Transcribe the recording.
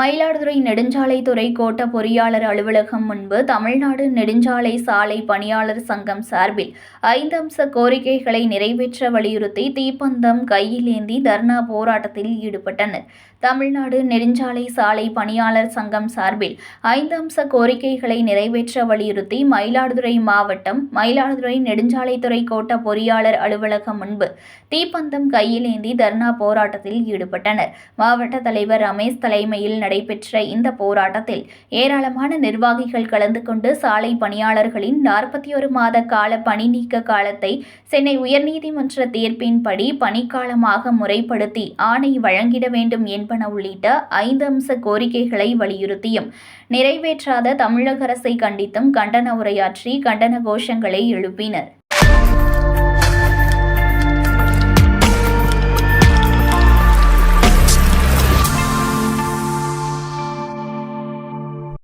மயிலாடுதுறை நெடுஞ்சாலைத்துறை கோட்ட பொறியாளர் அலுவலகம் முன்பு தமிழ்நாடு நெடுஞ்சாலை சாலை பணியாளர் சங்கம் சார்பில் ஐந்து அம்ச கோரிக்கைகளை நிறைவேற்ற வலியுறுத்தி தீப்பந்தம் கையில் ஏந்தி தர்ணா போராட்டத்தில் ஈடுபட்டனர். தமிழ்நாடு நெடுஞ்சாலை சாலை பணியாளர் சங்கம் சார்பில் ஐந்து அம்ச கோரிக்கைகளை நிறைவேற்ற வலியுறுத்தி மயிலாடுதுறை மாவட்டம் மயிலாடுதுறை நெடுஞ்சாலைத்துறை கோட்ட பொறியாளர் அலுவலகம் முன்பு தீப்பந்தம் கையில் ஏந்தி தர்ணா போராட்டத்தில் ஈடுபட்டனர். மாவட்ட தலைவர் ரமேஷ் தலைமையில் நடைபெற்ற இந்த போராட்டத்தில் ஏராளமான நிர்வாகிகள் கலந்து கொண்டு சாலை பணியாளர்களின் நாற்பத்தி ஒரு மாத கால பணி நீக்க காலத்தை சென்னை உயர்நீதிமன்ற தீர்ப்பின்படி பணிக்காலமாக முறைப்படுத்தி ஆணை வழங்கிட வேண்டும் என்பன உள்ளிட்ட ஐந்து அம்ச கோரிக்கைகளை வலியுறுத்தியும் நிறைவேற்றாத தமிழக அரசை கண்டித்தும் கண்டன உரையாற்றி கண்டன கோஷங்களை எழுப்பினர்.